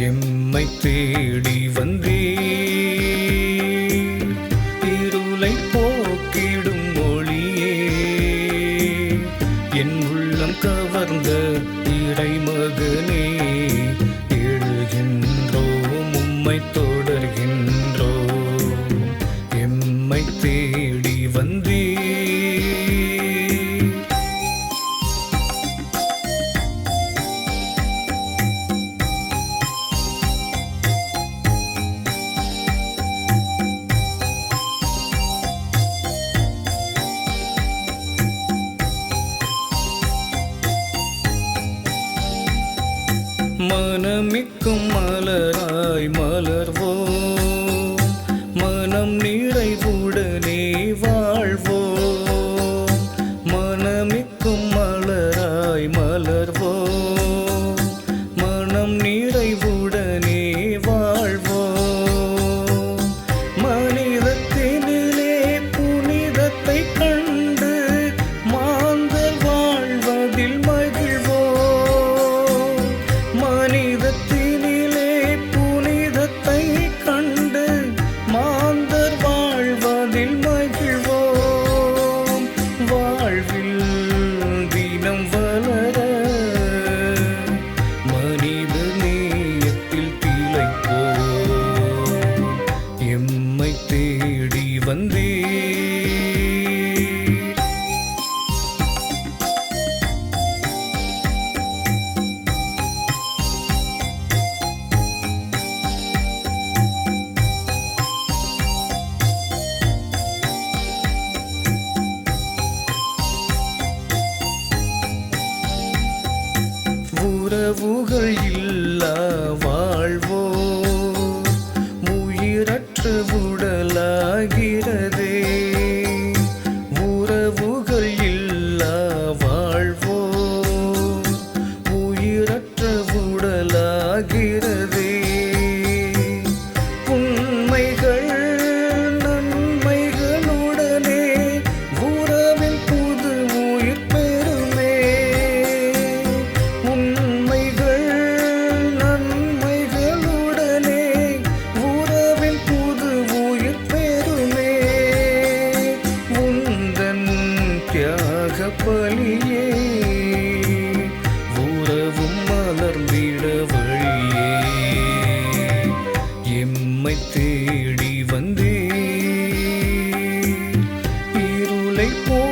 எம்மை தேடி வந்தே இருளை போக்கிடும் மொழியே. என் உள்ளம் கவர்ந்த இறைமகனே எழுகின்றோம் உம்மை தொடர்கின்றோம். எம்மை தேடி வந்தே மனமிக்கும் மலராய் மலர்வோம். மனம் நிறைவுடனே வாழ்வோம். மனமிக்கும் மலராய் மலர்வோம். வந்தீர். உறவுகள் இல்லை பலியே உறவும் மலர்ந்திட வழியே. எம்மை தேடி வந்தே. இருளை போ